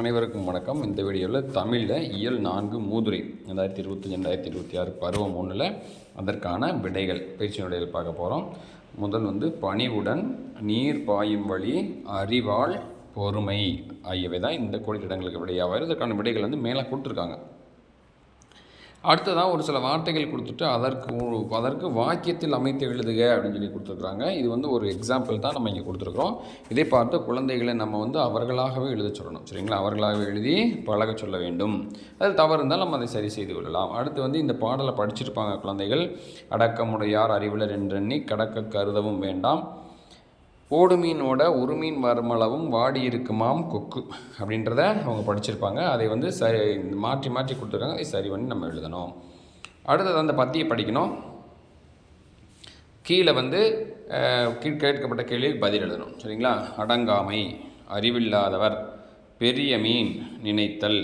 அனைவருக்கும் வணக்கம். இந்த வீடியோவில் தமிழில் இயல் நான்கு மூதுரை ரெண்டாயிரத்தி இருபத்தஞ்சி ரெண்டாயிரத்தி இருபத்தி ஆறு பருவம் ஒன்றில் அதற்கான விடைகள் பயிற்சி விடைகள் பார்க்க போகிறோம் முதல் வந்து பணிவுடன் நீர் பாயும் வழி அறிவாள் பொறுமை ஆகியவை தான் இந்த கோடிட்டங்களுக்கு விடையாக இதற்கான விடைகள் வந்து மேலே கொடுத்துருக்காங்க. அடுத்ததாக ஒரு சில வார்த்தைகள் கொடுத்துட்டு அதற்கு அதற்கு வாக்கியத்தில் அமைத்து எழுதுக அப்படின்னு சொல்லி கொடுத்துருக்குறாங்க. இது வந்து ஒரு எக்ஸாம்பிள் தான் நம்ம இங்கே கொடுத்துருக்குறோம். இதை பார்த்து குழந்தைகளை நம்ம வந்து அவர்களாகவே எழுத சொல்லணும். சரிங்களா? அவர்களாகவே எழுதி பழக சொல்ல வேண்டும். அது தவறு இருந்தால் நம்ம அதை சரி செய்து கொள்ளலாம் அடுத்து வந்து இந்த பாடலை படிச்சிருப்பாங்க குழந்தைகள். அடக்கமுடையார் அறிவுலர் என்றெண்ணி கடக்க கருதவும் வேண்டாம். ஓடு மீனோட ஒரு மீன் வரமளவும் வாடி இருக்குமாம் கொக்கு அப்படின்றத அவங்க படிச்சிருப்பாங்க. அதை வந்து சரி மாற்றி மாற்றி கொடுத்துருக்காங்க. அதை சரி பண்ணி நம்ம எழுதணும். அடுத்தது அந்த பத்தியை படிக்கணும். கீழே வந்து கேட்கப்பட்ட கேள்விக்கு பதில் எழுதணும். சரிங்களா? அடங்காமை அறிவில்லாதவர் பெரிய மீன் நினைத்தல்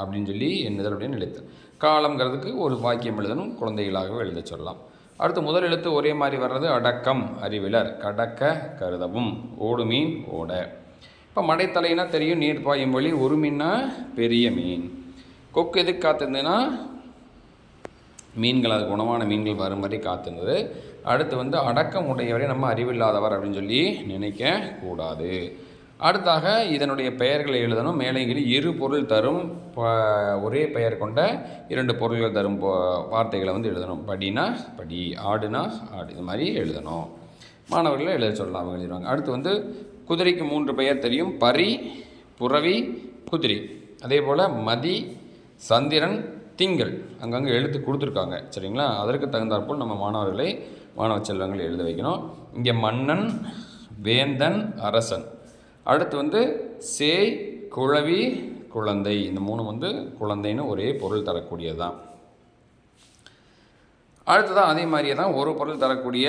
அப்படின்னு சொல்லி என்னதல் அப்படின்னு நினைத்தல். காலங்கிறதுக்கு ஒரு வாக்கியம் எழுதணும். குழந்தைகளாகவே எழுத சொல்லலாம். அடுத்து முதல் எழுத்து ஒரே மாதிரி வர்றது அடக்கம் அறிவிலர். கடக்க கருதவும். ஓடு மீன் ஓட. இப்போ மடைத்தலைனா தெரியும் நீர் பாயும் வழி. ஒரு மீன்னா பெரிய மீன். கொக்கு எதுக்கு காத்திருந்ததுன்னா மீன்கள் அது குணமான மீன்கள் வரும் வரை காத்திருந்தது. அடுத்து வந்து அடக்கம் உடையவரை நம்ம அறிவில்லாதவர் அப்படின்னு சொல்லி நினைக்க கூடாது அடுத்தாக இதனுடைய பெயர்களை எழுதணும். மேலேங்கில் இரு பொருள் தரும் ப- ஒரே பெயர் கொண்ட இரண்டு பொருள்கள் தரும் வார்த்தைகளை வந்து எழுதணும். படினா படி ஆடுனா ஆடு இது மாதிரி எழுதணும். மாணவர்களை எழுத சொல்லலாம் அவங்க எழுதுவாங்க அடுத்து வந்து குதிரைக்கு மூன்று பெயர் தெரியும். பரி புறவி குதிரை. அதே போல் மதி சந்திரன் திங்கள். அங்கங்கே எழுத்து கொடுத்துருக்காங்க. சரிங்களா? அதற்கு தகுந்தாற்போல் நம்ம மாணவர்களை மாணவ செல்வங்கள் எழுத வைக்கணும். இங்கே மன்னன் வேந்தன் அரசன். அடுத்து வந்து சேய் குழவி குழந்தை. இந்த மூணு வந்து குழந்தைன்னு ஒரே பொருள் தரக்கூடியது தான் அடுத்ததான் அதே மாதிரியே தான் ஒரு பொருள் தரக்கூடிய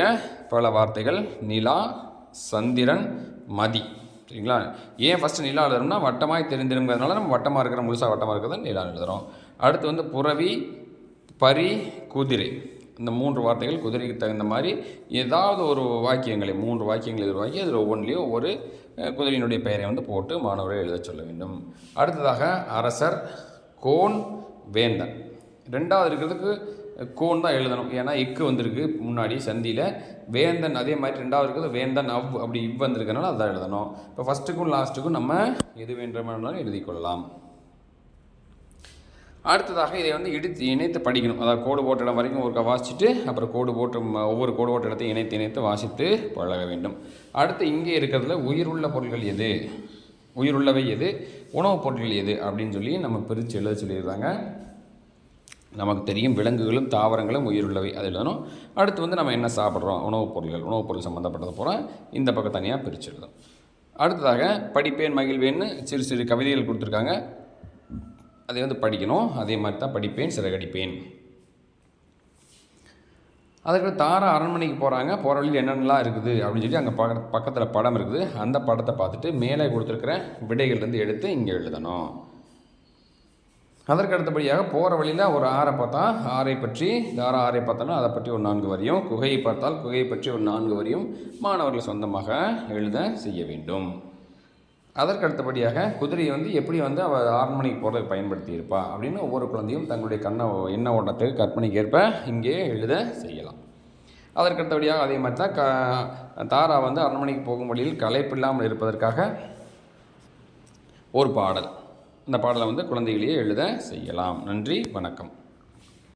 பல வார்த்தைகள். நிலா சந்திரன் மதி. சரிங்களா? ஏன் ஃபஸ்ட்டு நிலா எழுதுறோம்னா வட்டமாக தெரிந்திருங்கிறதுனால நம்ம வட்டமாக இருக்கிற முழுசாக வட்டமாக இருக்கிறத நிலா எழுதுகிறோம் அடுத்து வந்து புறவி பரி குதிரை. இந்த மூன்று வார்த்தைகள் குதிரைக்கு தகுந்த மாதிரி ஏதாவது ஒரு வாக்கியங்களை மூன்று வாக்கியங்களை உருவாக்கி அதில் ஒவ்வொன்றிலையும் ஒரு குதிரையினுடைய பெயரை வந்து போட்டு மாணவரை எழுத சொல்ல வேண்டும். அடுத்ததாக அரசர் கோன் வேந்தன். ரெண்டாவது இருக்கிறதுக்கு கோன் தான் எழுதணும். ஏன்னா இக்கு வந்திருக்கு முன்னாடி சந்தியில். வேந்தன் அதே மாதிரி ரெண்டாவது இருக்கிறது வேந்தன் அவ் அப்படி இவ் வந்திருக்கனால அதான் எழுதணும். இப்போ ஃபஸ்ட்டுக்கும் லாஸ்ட்டுக்கும் நம்ம எது வேண்டுமானாலும் எழுதிக்கொள்ளலாம் அடுத்ததாக இதை வந்து இடித்து இணைத்து படிக்கணும். அதாவது கோடு போட்ட இடம் வரைக்கும் ஒரு வாசிச்சுட்டு அப்புறம் கோடு போட்டு ஒவ்வொரு கோடு போட்ட இடத்தையும் இணைத்து இணைத்து வாசித்து பழக வேண்டும். அடுத்து இங்கே இருக்கிறதுல உயிருள்ள பொருட்கள் எது? உயிருள்ளவை எது? உணவுப் பொருட்கள் எது? அப்படின்னு சொல்லி நம்ம பிரித்து எழுத சொல்லியிருந்தாங்க நமக்கு தெரியும் விலங்குகளும் தாவரங்களும் உயிருள்ளவை. அது எழுதணும். அடுத்து வந்து நம்ம என்ன சாப்பிட்றோம்? உணவுப் பொருட்கள் உணவுப் பொருள் சம்மந்தப்பட்டது பூரா இந்த பக்கம் தனியாக பிரித்து எழுதணும். அடுத்ததாக படிப்பேன் மகிழ்வேன்னு சிறு சிறு கவிதைகள் கொடுத்துருக்காங்க. அதை வந்து படிக்கணும். அதே மாதிரி தான் படிப்பேன் சிறகடிப்பேன். அதுக்கு தாரா அரண்மனைக்கு போகிறாங்க போகிற வழியில் என்னென்னலாம் இருக்குது அப்படின்னு சொல்லி அங்கே பக்க பக்கத்தில் படம் இருக்குது. அந்த படத்தை பார்த்துட்டு மேலே கொடுத்துருக்கிற விடைகள்லேருந்து எடுத்து இங்கே எழுதணும். அதற்கு அடுத்தபடியாக போகிற வழியில் ஒரு ஆறை பார்த்தா ஆறை பற்றி தாரா ஆறை பார்த்தோன்னா அதை பற்றி ஒரு நான்கு வரியும் குகையை பார்த்தால் குகையை பற்றி ஒரு நான்கு வரியும் மாணவர்கள் சொந்தமாக எழுத செய்ய வேண்டும். அதற்கு அடுத்தபடியாக குதிரையை வந்து எப்படி வந்து அவள் அரண்மனைக்கு போகிறதுக்கு பயன்படுத்தியிருப்பா அப்படின்னு ஒவ்வொரு குழந்தையும் தங்களுடைய கண்ண எண்ண ஓட்டத்துக்கு கற்பனைக்கு ஏற்ப இங்கே எழுத செய்யலாம். அதற்கடுத்தபடியாக அதே மாதிரி தான் க தாரா வந்து அரண்மனைக்கு போகும் வழியில் களைப்பில்லாமல் இருப்பதற்காக ஒரு பாடல். இந்த பாடலை வந்து குழந்தைகளையே எழுத செய்யலாம். நன்றி வணக்கம்.